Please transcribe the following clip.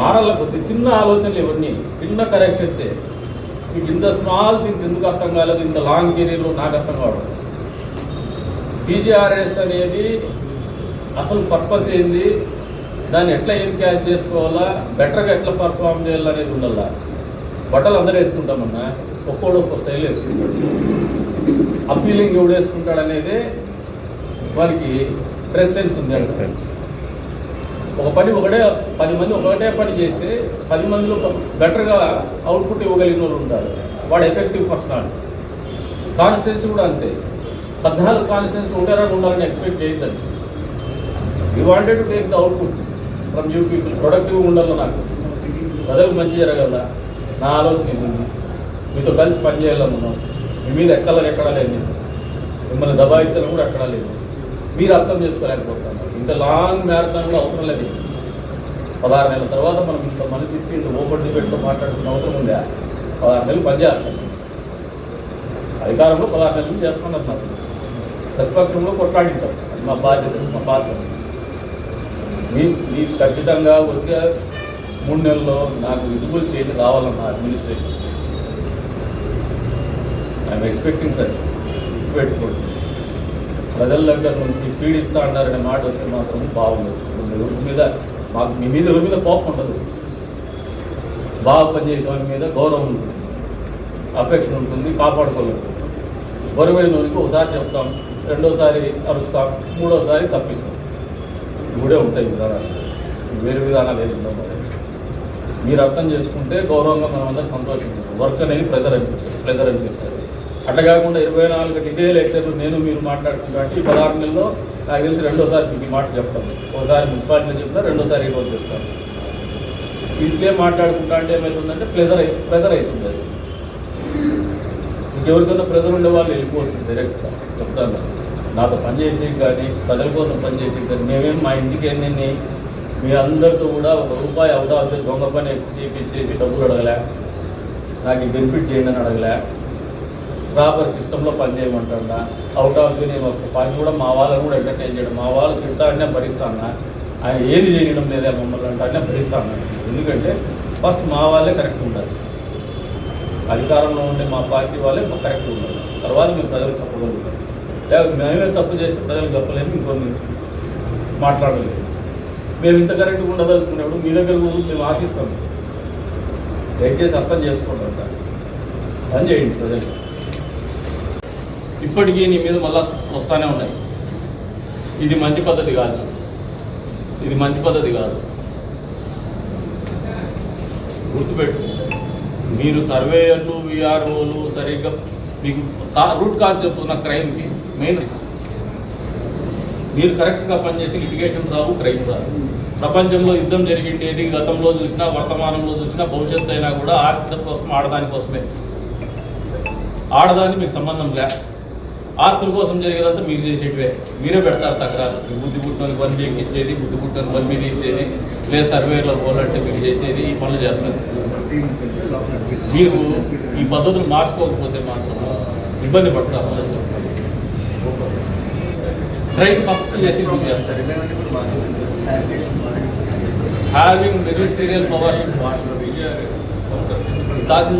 మారాల కొద్ది చిన్న ఆలోచనలు ఇవన్నీ చిన్న కరెక్షన్సే మీకు ఇంత స్మాల్ థింగ్స్ ఎందుకు అర్థం కాలేదు? ఇంత లాంగ్ కెరీర్లో నాకు అర్థం కావడం. పీజీఆర్ఎస్ అనేది అసలు పర్పస్ ఏంది? దాన్ని ఎట్లా ఏం క్యాష్ చేసుకోవాలా? బెటర్గా ఎట్లా పర్ఫామ్ చేయాలనేది ఉండాలా? బట్టలు అందరూ వేసుకుంటామన్నా ఒక్కోడు ఒక్కో స్టైల్ వేసుకుంటాడు. అప్పీలింగ్ ఎవడు వేసుకుంటాడు అనేది వారికి డ్రెస్ సెన్స్ ఉంది ఒక పని ఒకటే పది మంది ఒకటే పని చేసి పది మందిలో బెటర్గా అవుట్పుట్ ఇవ్వగలిగిన వాళ్ళు ఉంటారు. వాడు ఎఫెక్టివ్ పర్సనాలిటీ కాన్స్టిట్యున్సీ కూడా అంతే. పద్నాలుగు కాన్స్టిట్యున్సీ ఉండారా ఉండాలని ఎక్స్పెక్ట్ చేయలేదు you wanted to take the output from you people ప్రొడక్టివ్గా ఉండాలి నాకు. ప్రజలకు మంచి జరగదా నా ఆలోచన ఇది ఉంది మీతో కలిసి పని చేయాలనున్నాం మీ మీద ఎక్కాలని ఎక్కడా లేదు. మిమ్మల్ని దబాయించాలని కూడా ఎక్కడా లేదు. మీరు అర్థం చేసుకోలేకపోతున్నారు. ఇంత లాంగ్ మ్యారథాన్లో అవసరం లేదు. పదహారు నెలల తర్వాత మనం ఇంత మనసు ఇప్పి ఇంత ఓపెన్ పెట్టుకో మాట్లాడుకున్న అవసరం ఉందా? పదహారు నెలలు పనిచేస్తాం అధికారంలో పదహారు నెలలు చేస్తానన్నారు నాకు ప్రతిపక్షంలో కొట్లాడింటాం అది మా బాధ్యత మా బాధ్యత. మీ మీకు ఖచ్చితంగా వచ్చే మూడు నెలల్లో నాకు విజిబుల్ చేంజ్ రావాలన్న అడ్మినిస్ట్రేషన్ ఐఎమ్ ఎక్స్పెక్టింగ్ సచ్ పెట్టుకోండి ప్రజల దగ్గర నుంచి పీడిస్తా అన్నారనే మాట వస్తే మాత్రం బాగుండదు. మీ ఎవరి మీద మాకు మీ మీద ఎవరి మీద కోపం ఉండదు. బాగా పనిచేసే వాళ్ళ మీద గౌరవం ఉంటుంది. అపేక్ష ఉంటుంది కాపాడుకోలేదు బరువైన వాళ్ళకి ఒకసారి చెప్తాం రెండోసారి అరుస్తాం మూడోసారి తప్పిస్తాం. మూడే ఉంటాయి విధానాలు. వేరు విధానాలు ఏమి ఉండవు మరి. మీరు అర్థం చేసుకుంటే గౌరవంగా మనం అందరం సంతోషం వర్క్ అనేది ప్రెజర్ అనిపిస్తుంది ప్రెజర్ అనిపిస్తుంది. అట్లా కాకుండా ఇరవై నాలుగు ఇదే లెక్చర్లు నేను మీరు మాట్లాడుకుంటా అంటే ఈ పదహారు నెలలో నాకు తెలిసి రెండోసారి మీకు మాట చెప్తాను. ఒకసారి మున్సిపాలిటీలో చెప్తా రెండోసారి ఈరోజు చెప్తాను. ఇట్లే మాట్లాడుకుంటా అంటే ఏమవుతుందంటే ప్రెజర్ అయి ప్రెజర్ అవుతుంది అది. ఇంకెవరికైనా ప్రెజర్ ఉండే వాళ్ళు వెళ్ళిపోవచ్చు డైరెక్ట్గా చెప్తాను. నాతో పనిచేసి కానీ ప్రజల కోసం పనిచేసి కానీ మేమేం మా ఇంటికి ఏంటని మీ అందరితో కూడా ఒక రూపాయి అవుతా దొంగ పని చేపించేసి డబ్బులు అడగలే. నాకు ఈ బెనిఫిట్ చేయండి అని అడగలే. ప్రాపర్ సిస్టంలో పనిచేయమంటాడా? అవుట్ ఆఫ్ ది నేను ఒక పని కూడా మా వాళ్ళని కూడా ఎంటర్టైన్ చేయడం మా వాళ్ళు తింటా అంటే భరిస్తాను? ఆయన ఏది చేయడం లేదే మమ్మల్ని అంటే అంటే భరిస్తాను? ఎందుకంటే ఫస్ట్ మా వాళ్ళే కరెక్ట్ ఉండాలి. అధికారంలో ఉండే మా పార్టీ వాళ్ళే కరెక్ట్ ఉండాలి. తర్వాత మేము ప్రజలకు చెప్పగలుగుతాం. లేకపోతే మేమే తప్పు చేసి ప్రజలకు చెప్పలేము ఇంకొన్ని మాట్లాడలేదు మేము ఇంత కరెక్ట్గా ఉండదలుచుకునేప్పుడు మీ దగ్గర కూడా మేము ఆశిస్తాం. దయచేసి అర్థం చేసుకోండి అంట పని చేయండి ప్రజలు. ఇప్పటికీ నీ మీద మళ్ళా వస్తానే ఉన్నాయి. ఇది మంచి పద్ధతి కాదు. ఇది మంచి పద్ధతి కాదు. గుర్తుపెట్టు. మీరు సర్వేయర్లు విఆర్ఓలు సరిగ్గా మీకు రూట్ కాజ్ చెప్తున్న క్రైమ్కి మెయిన్ మీరు కరెక్ట్గా పనిచేసి లిటిగేషన్ రావు క్రైమ్ రావు. ప్రపంచంలో యుద్ధం జరిగిండేది గతంలో చూసినా వర్తమానంలో చూసినా భవిష్యత్తు అయినా కూడా ఆస్తి కోసం ఆడదాని కోసమే. ఆడదాన్ని మీకు సంబంధం లే. ఆస్తుల కోసం జరిగేదంతా మీరు చేసేటివే. మీరే పెడతారు తక్రారు బుద్ధి పుట్టని వన్ వీక్ ఇచ్చేది బుద్ధి పుట్టని వన్ మీద తీసేది లేదు సర్వేలో పోలంటే మీరు చేసేది ఈ పనులు చేస్తారు. మీరు ఈ పద్ధతులు మార్చుకోకపోతే మాత్రం ఇబ్బంది పడతారు ట్రైన్ ఫస్ట్ చేసి చేస్తారు. హ్యావింగ్ మెజిస్టీరియల్ పవర్స్ తహసీల్దార్